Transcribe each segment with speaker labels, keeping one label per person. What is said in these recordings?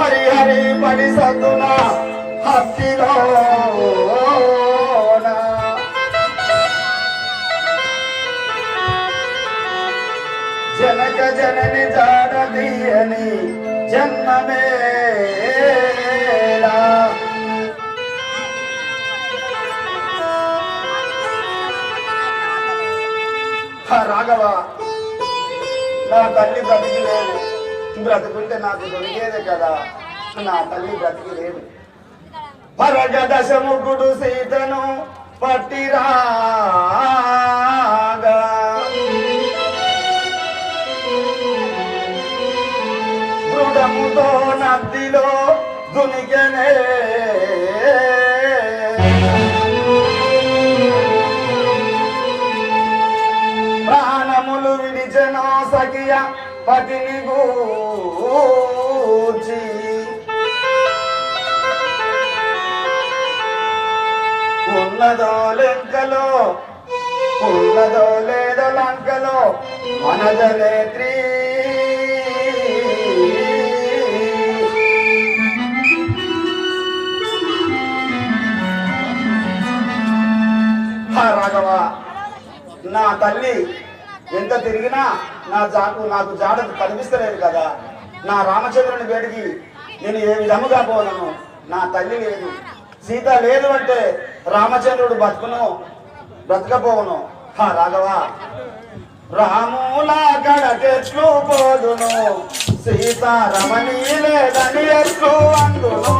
Speaker 1: హరి హరి పడి సత్తున హస్తిలో జనక జనని జాడ జన్మమే రాఘవ నా తల్లి బ్రతికి లేదు. బ్రతుకుంటే నాకు దొరికేదే కదా. నా తల్లి బ్రతికి లేదు. పరగ దశముఖుడు సీతను పట్టిరాగా దృఢముతో నదిలో దునికనే పతిని గూర్చి. ఉన్నదో లెంకలో ఉన్నదో లేదో లంకలో మనదలేత్రి రాఘవ నా తల్లి ఎంత తిరిగినా నా జాకు నాకు జాడ కనిపిస్తలేదు కదా. నా రామచంద్రుని వేడికి నేను ఏ విధముగా పోనను? నా తల్లి లేదు. సీత లేదు అంటే రామచంద్రుడు బతుకును బ్రతకపోవును. హా రాఘవ. రాములా కడకెట్లు పోదును. సీతారమణి లేదని ఎట్లు అందును?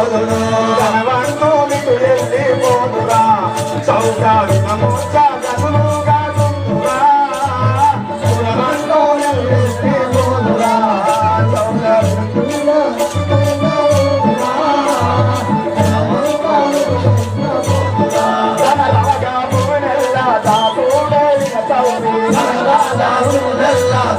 Speaker 1: పోదురా ధనవంతో మీకు
Speaker 2: వెళ్ళి పోదురా చౌకారు నమోచా
Speaker 1: గదులుగా గుందురా ధనవంతో వెళ్ళి పోదురా
Speaker 2: చౌకారు దాసు దాసు
Speaker 1: దాసు దాసు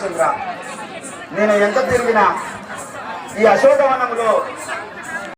Speaker 1: రామచంద్ర. నేను ఎంత తిరిగినా ఈ అశోకవనంలో